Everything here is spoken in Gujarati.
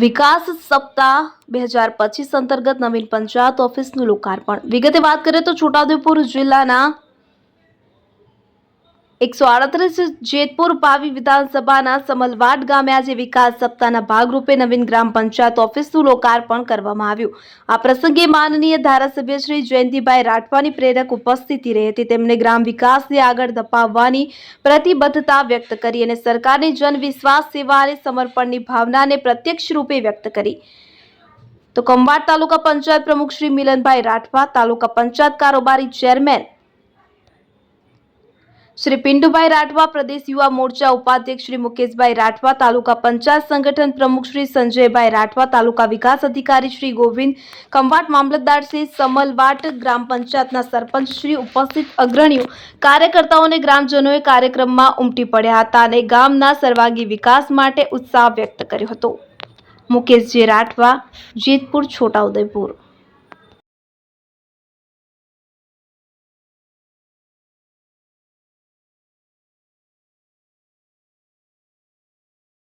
વિકાસ સપ્તાહ બે હજાર પચીસ અંતર્ગત નવીન પંચાયત ઓફિસનું લોકાર્પણ. વિગતે વાત કરીએ તો છોટાઉદેપુર જિલ્લાના એકસો આડત્રીસ જેતપુર પાવી વિધાનસભાના સમલવાડ ગામે આજે વિકાસ સપ્તાહના ભાગરૂપે નવીન ગ્રામ પંચાયત ઓફિસનું લોકાર્પણ કરવામાં આવ્યું. આ પ્રસંગે માનનીય ધારાસભ્ય શ્રી જયંતિભાઈ રાઠવાની પ્રેરક ઉપસ્થિતિ રહી હતી. તેમણે ગ્રામ વિકાસને આગળ ધપાવવાની પ્રતિબદ્ધતા વ્યક્ત કરી અને સરકારની જનવિશ્વાસ સેવા અને સમર્પણની ભાવનાને પ્રત્યક્ષ રૂપે વ્યક્ત કરી. તો ખંભાત તાલુકા પંચાયત પ્રમુખ શ્રી મિલનભાઈ રાઠવા, તાલુકા પંચાયત કારોબારી ચેરમેન શ્રી પિંડુભાઈ રાઠવા પ્રદેશ યુવા મોરચા ઉપાધ્યક્ષ શ્રી મુકેશભાઈ રાઠવા, તાલુકા પંચાયત સંગઠન પ્રમુખ શ્રી સંજયભાઈ રાઠવા, તાલુકા વિકાસ અધિકારી શ્રી ગોવિંદ ખંભાટ મામલતદાર શ્રી સમલવાટ, ગ્રામ પંચાયતના સરપંચ શ્રી ઉપસ્થિત અગ્રણીઓ, કાર્યકર્તાઓ અને ગ્રામજનોએ કાર્યક્રમમાં ઉમટી પડ્યા હતા અને ગામના સર્વાંગી વિકાસ માટે ઉત્સાહ વ્યક્ત કર્યો હતો. મુકેશજી રાઠવા, જેતપુર, છોટાઉદેપુર.